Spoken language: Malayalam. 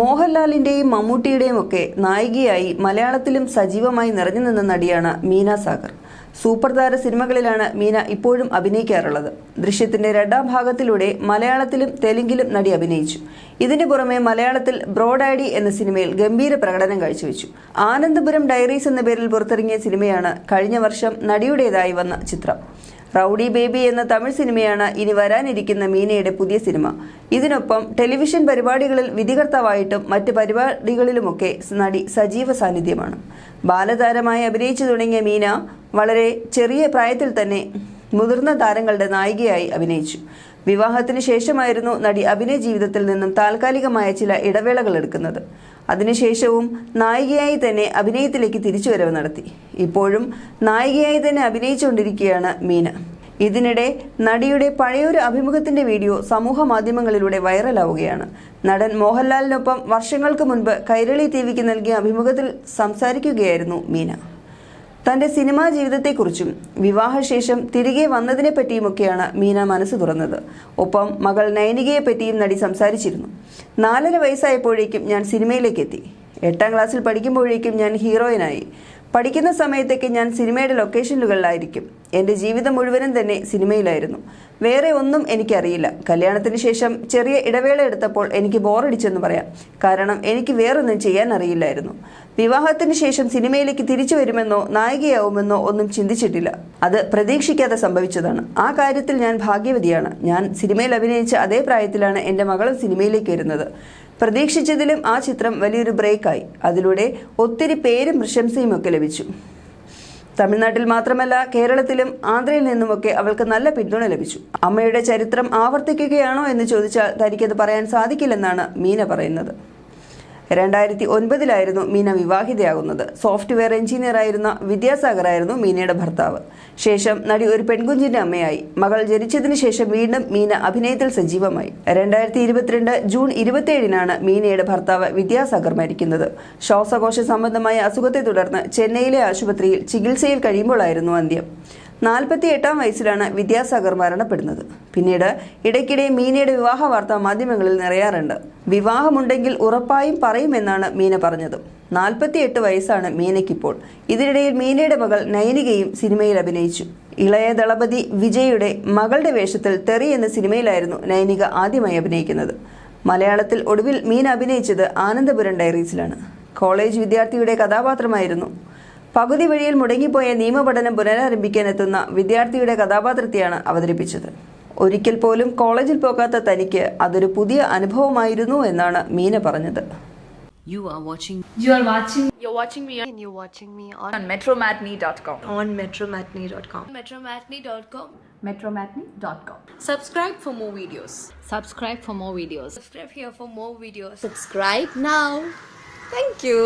മോഹൻലാലിന്റെയും മമ്മൂട്ടിയുടെയും ഒക്കെ നായികയായി മലയാളത്തിലും സജീവമായി നിറഞ്ഞു നിന്ന നടിയാണ് മീന സാഗർ. സൂപ്പർ താര സിനിമകളിലാണ് മീന ഇപ്പോഴും അഭിനയിക്കാറുള്ളത്. ദൃശ്യത്തിന്റെ രണ്ടാം ഭാഗത്തിലൂടെ മലയാളത്തിലും തെലുങ്കിലും നടി അഭിനയിച്ചു. ഇതിനു പുറമെ മലയാളത്തിൽ ബ്രോഡാഡി എന്ന സിനിമയിൽ ഗംഭീര പ്രകടനം കാഴ്ചവെച്ചു. ആനന്ദപുരം ഡയറീസ് എന്ന പേരിൽ പുറത്തിറങ്ങിയ സിനിമയാണ് കഴിഞ്ഞ വർഷം നടിയുടേതായി വന്ന ചിത്രം. റൌഡി ബേബി എന്ന തമിഴ് സിനിമയാണ് ഇനി വരാനിരിക്കുന്ന മീനയുടെ പുതിയ സിനിമ. ഇതിനൊപ്പം ടെലിവിഷൻ പരിപാടികളിൽ വിധികർത്താവായിട്ടും മറ്റ് പരിപാടികളിലുമൊക്കെ നടി സജീവ സാന്നിധ്യമാണ്. ബാലതാരമായി അഭിനയിച്ചു തുടങ്ങിയ മീന വളരെ ചെറിയ പ്രായത്തിൽ തന്നെ മുതിർന്ന താരങ്ങളുടെ നായികയായി അഭിനയിച്ചു. വിവാഹത്തിന് ശേഷമായിരുന്നു നടി അഭിനയ ജീവിതത്തിൽ നിന്നും താൽക്കാലികമായ ചില ഇടവേളകൾ എടുക്കുന്നത്. അതിനുശേഷവും നായികയായി തന്നെ അഭിനയത്തിലേക്ക് തിരിച്ചുവരവ് നടത്തി. ഇപ്പോഴും നായികയായി തന്നെ അഭിനയിച്ചുകൊണ്ടിരിക്കുകയാണ് മീന. ഇതിനിടെ നടിയുടെ പഴയൊരു അഭിമുഖത്തിന്റെ വീഡിയോ സമൂഹ മാധ്യമങ്ങളിലൂടെ വൈറലാവുകയാണ്. നടൻ മോഹൻലാലിനൊപ്പം വർഷങ്ങൾക്ക് മുൻപ് കൈരളി ടി വിക്ക് നൽകിയ അഭിമുഖത്തിൽ സംസാരിക്കുകയായിരുന്നു മീന. തന്റെ സിനിമാ ജീവിതത്തെക്കുറിച്ചും വിവാഹശേഷം തിരികെ വന്നതിനെപ്പറ്റിയുമൊക്കെയാണ് മീന മനസ്സ് തുറന്നത്. ഒപ്പം മകൾ നൈനികയെപ്പറ്റിയും നടി സംസാരിച്ചിരുന്നു. നാലര വയസ്സായപ്പോഴേക്കും ഞാൻ സിനിമയിലേക്ക് എത്തി എട്ടാം ക്ലാസ്സിൽ പഠിക്കുമ്പോഴേക്കും ഞാൻ ഹീറോയിനായി. പഠിക്കുന്ന സമയത്തേക്ക് ഞാൻ സിനിമയുടെ ലൊക്കേഷനുകളിലായിരിക്കും. എന്റെ ജീവിതം മുഴുവനും തന്നെ സിനിമയിലായിരുന്നു. വേറെ ഒന്നും എനിക്കറിയില്ല. കല്യാണത്തിന് ശേഷം ചെറിയ ഇടവേള എടുത്തപ്പോൾ എനിക്ക് ബോറടിച്ചെന്ന് പറയാം. കാരണം എനിക്ക് വേറൊന്നും ചെയ്യാൻ അറിയില്ലായിരുന്നു. വിവാഹത്തിന് ശേഷം സിനിമയിലേക്ക് തിരിച്ചു വരുമെന്നോ നായികയാവുമെന്നോ ഒന്നും ചിന്തിച്ചിട്ടില്ല. അത് പ്രതീക്ഷിക്കാതെ സംഭവിച്ചതാണ്. ആ കാര്യത്തിൽ ഞാൻ ഭാഗ്യവതിയാണ്. ഞാൻ സിനിമയിൽ അഭിനയിച്ച അതേ പ്രായത്തിലാണ് എന്റെ മകളും സിനിമയിലേക്ക് വരുന്നത്. പ്രതീക്ഷിച്ചതിലും ആ ചിത്രം വലിയൊരു ബ്രേക്കായി. അതിലൂടെ ഒത്തിരി പേരും പ്രശംസയും ഒക്കെ ലഭിച്ചു. തമിഴ്നാട്ടിൽ മാത്രമല്ല കേരളത്തിലും ആന്ധ്രയിൽ നിന്നുമൊക്കെ അവൾക്ക് നല്ല പിന്തുണ ലഭിച്ചു. അമ്മയുടെ ചരിത്രം ആവർത്തിക്കുകയാണോ എന്ന് ചോദിച്ചാൽ തനിക്കത് പറയാൻ സാധിക്കില്ലെന്നാണ് മീന പറയുന്നത്. രണ്ടായിരത്തി ഒൻപതിലായിരുന്നു മീന വിവാഹിതയാകുന്നത്. സോഫ്റ്റ്വെയർ എഞ്ചിനീയർ ആയിരുന്ന വിദ്യാസാഗർ ആയിരുന്നു മീനയുടെ ഭർത്താവ്. ശേഷം നടി ഒരു പെൺകുഞ്ഞിന്റെ അമ്മയായി. മകൾ ജനിച്ചതിന് ശേഷം വീണ്ടും മീന അഭിനയത്തിൽ സജീവമായി. രണ്ടായിരത്തി ഇരുപത്തിരണ്ട് ജൂൺ ഇരുപത്തിയേഴിനാണ് മീനയുടെ ഭർത്താവ് വിദ്യാസാഗർ മരിക്കുന്നത്. ശ്വാസകോശ സംബന്ധമായ അസുഖത്തെ തുടർന്ന് ചെന്നൈയിലെ ആശുപത്രിയിൽ ചികിത്സയിൽ കഴിയുമ്പോഴായിരുന്നു അന്ത്യം. നാൽപ്പത്തി എട്ടാം വയസ്സിലാണ് വിദ്യാസാഗർ മരണപ്പെടുന്നത്. പിന്നീട് ഇടയ്ക്കിടെ മീനയുടെ വിവാഹ വാർത്ത മാധ്യമങ്ങളിൽ നിറയാറുണ്ട്. വിവാഹമുണ്ടെങ്കിൽ ഉറപ്പായും പറയുമെന്നാണ് മീന പറഞ്ഞത്. നാൽപ്പത്തിയെട്ട് വയസ്സാണ് മീനയ്ക്കിപ്പോൾ. ഇതിനിടയിൽ മീനയുടെ മകൾ നയനികയും സിനിമയിൽ അഭിനയിച്ചു. ഇളയ ദളപതി വിജയുടെ മകളുടെ വേഷത്തിൽ തെറി എന്ന സിനിമയിലായിരുന്നു നൈനിക ആദ്യമായി അഭിനയിക്കുന്നത്. മലയാളത്തിൽ ഒടുവിൽ മീൻ അഭിനയിച്ചത് ആനന്ദപുരം ഡയറീസിലാണ്. കോളേജ് വിദ്യാർത്ഥിയുടെ കഥാപാത്രമായിരുന്നു പകുതി വഴിയിൽ മുടങ്ങിപ്പോയ നിയമപഠനം പുനരാരംഭിക്കാൻ എത്തുന്ന വിദ്യാർത്ഥിയുടെ കഥാപാത്രത്തെയാണ് അവതരിപ്പിച്ചത് ഒരിക്കൽ പോലും കോളേജിൽ പോകാത്ത തനിക്ക് അതൊരു പുതിയ അനുഭവമായിരുന്നു എന്നാണ് മീന പറഞ്ഞത് You are watching You are watching You're watching me and you're watching me on, on metromatney.com. on metromatney.com. metromatney.com. Metromatney.com. Subscribe for more videos. subscribe for more videos Subscribe here for more videos. Subscribe now. Thank you.